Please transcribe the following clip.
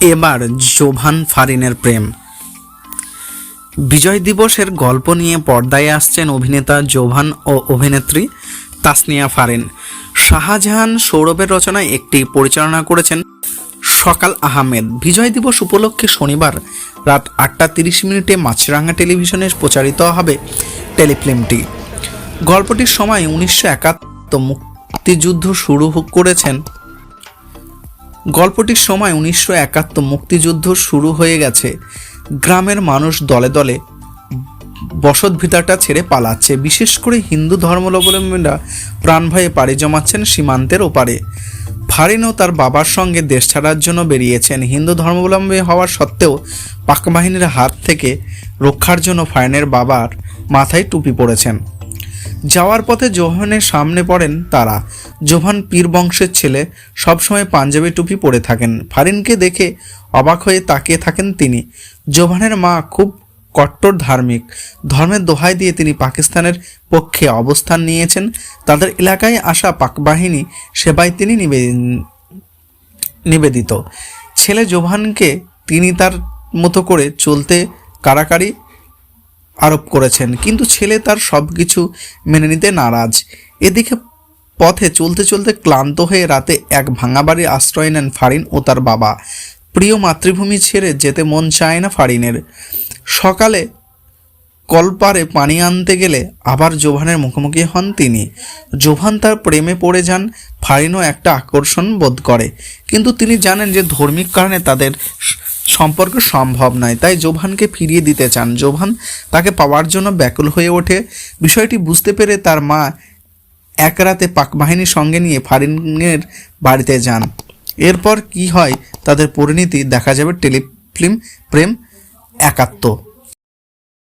এবার জোভান ফারিনের প্রেম। বিজয় দিবসের গল্প নিয়ে পর্দায় আসছেন অভিনেতা জোভান ও অভিনেত্রী তাসনিয়া ফারিন। শাহজাহান সৌরভের রচনায় একটি পরিচালনা করেছেন সকাল আহমেদ। বিজয় দিবস উপলক্ষে শনিবার রাত আটটা তিরিশ মিনিটে মাছরাঙ্গা টেলিভিশনে প্রচারিত হবে টেলিফিল্মটি। গল্পটির সময় উনিশশো একাত্তর মুক্তিযুদ্ধ শুরু করেছেন গল্পটির সময় উনিশশো একাত্তর মুক্তিযুদ্ধ শুরু হয়ে গেছে। গ্রামের মানুষ দলে দলে বসত ভিটাটা ছেড়ে পালাচ্ছে। বিশেষ করে হিন্দু ধর্মাবলম্বীরা প্রাণ ভয়ে পাড়ি জমাচ্ছেন সীমান্তের ওপারে। ফারিনও তার বাবার সঙ্গে দেশ ছাড়ার জন্য বেরিয়েছেন। হিন্দু ধর্মাবলম্বী হওয়ার সত্ত্বেও পাক বাহিনীর হাত থেকে রক্ষার জন্য ফারিনের বাবার মাথায় টুপি পড়েছেন। যাওয়ার পথে জোহানের সামনে পড়েন তারা। জোহান পীর বংশের ছেলে, সবসময় পাঞ্জাবি টুপি পরে থাকেন। ফারিনকে দেখে অবাক হয়ে তাকিয়ে থাকেন তিনি। জোহানের মা খুব কট্টর ধার্মিক। ধর্মের দোহাই দিয়ে তিনি পাকিস্তানের পক্ষে অবস্থান নিয়েছেন। তাদের এলাকায় আসা পাক বাহিনী সেবায় তিনি নিবে- নিবেদিত। ছেলে জোভানকে তিনি তার মতো করে চলতে কারাকারি আরোপ করেছেন। কিন্তু ছেলে তার সব কিছু মেনে নিতে নারাজ। এদিকে পথে চলতে চলতে ক্লান্ত হয়ে রাতে এক ভাঙা বাড়ির আশ্রয় নেন ফারিন ও তার বাবা। প্রিয় মাতৃভূমি ছেড়ে যেতে মন চায় না ফারিনের। সকালে কলপারে পানি আনতে গেলে আবার জোভানের মুখোমুখি হন তিনি। জোভান তার প্রেমে পড়ে যান, ফারিনও একটা আকর্ষণ বোধ করে। কিন্তু তিনি জানেন যে ধর্মিক কারণে তাদের সম্পর্ক সম্ভব নয়। তাই জোভানকে ফিরিয়ে দিতে চান। জোভান তাকে পাওয়ার জন্য ব্যাকুল হয়ে ওঠে। বিষয়টি বুঝতে পেরে তার মা এক রাতে পাক বাহিনীর সঙ্গে নিয়ে ফারিনের বাড়িতে যান। এরপর কি হয় তাদের পরিণতি দেখা যাবে টেলিফিল্ম প্রেম একাত্ম।